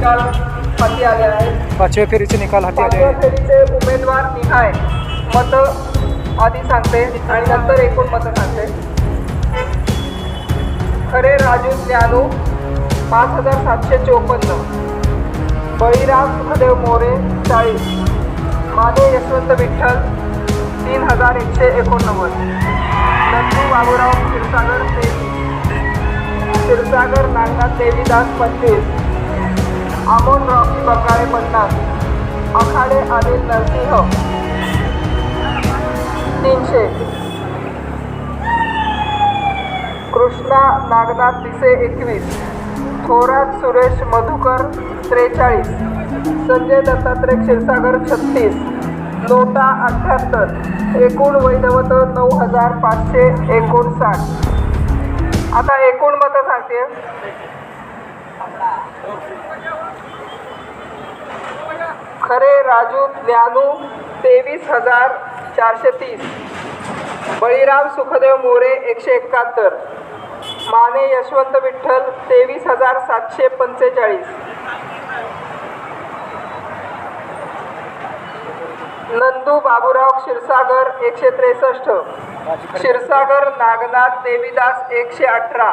निकाल हाती आले आहेत. पाचव्या फेरीचे निकाल हाती आले पाचव्या आहे फेरीचे उमेदवार निहाय मत आधी सांगते आणि नंतर एकूण मतं सांगते. खरे राजू ज्ञानू पाच हजार सातशे चोपन्न. बळीराम सुखदेव मोरे चाळीस. माने यशवंत विठ्ठल तीन हजार एकशे एकोणनव्वद. नंदू बाबूराव क्षीरसागर तेवीस. क्षीरसागर नागनाथ देवीदास पंचवीस. अमोल रॉकी बकाळे पन्नास आखाडे अनिल नरसिंह तीनशे. कृष्णा नागनाथ पिसे एकवीस थोरात सुरेश मधुकर त्रेचाळीस संजय दत्तात्रय क्षीरसागर छत्तीस नोटा अठ्ठ्याहत्तर एकूण वैधवत नऊ हजार पाचशे एकोणसाठ. आता एकूण मतं सांगते. खरे राजू ज्ञानू तेवीस हजार चारशे तीस. बळीराम सुखदेव मोरे एकशे एकाहत्तर. माने यशवंत विठ्ठल तेवीस हजार सातशे पंचेचाळीस. नंदू बाबूराव क्षीरसागर एकशे त्रेसष्ट. क्षीरसागर नागनाथ देवीदास एकशे अठरा.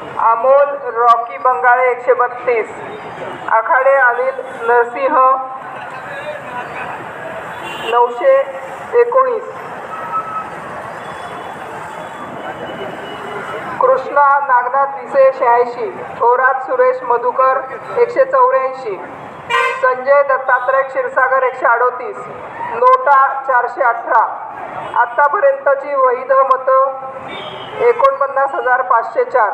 अमोल रॉकी बंगाळे एकशे बत्तीस. आखाडे अनिल नरसिंह नऊशे एकोणीस. कृष्णा नागनाथ विसे शहाऐंशी. थोरात सुरेश मधुकर एकशे चौऱ्याऐंशी. संजय दत्तात्रय क्षीरसागर एकशे अडोतीस नोटा चारशे अठरा. आत्तापर्यंतची वैध मतं एकोणपन्नास हजार पाचशे चार.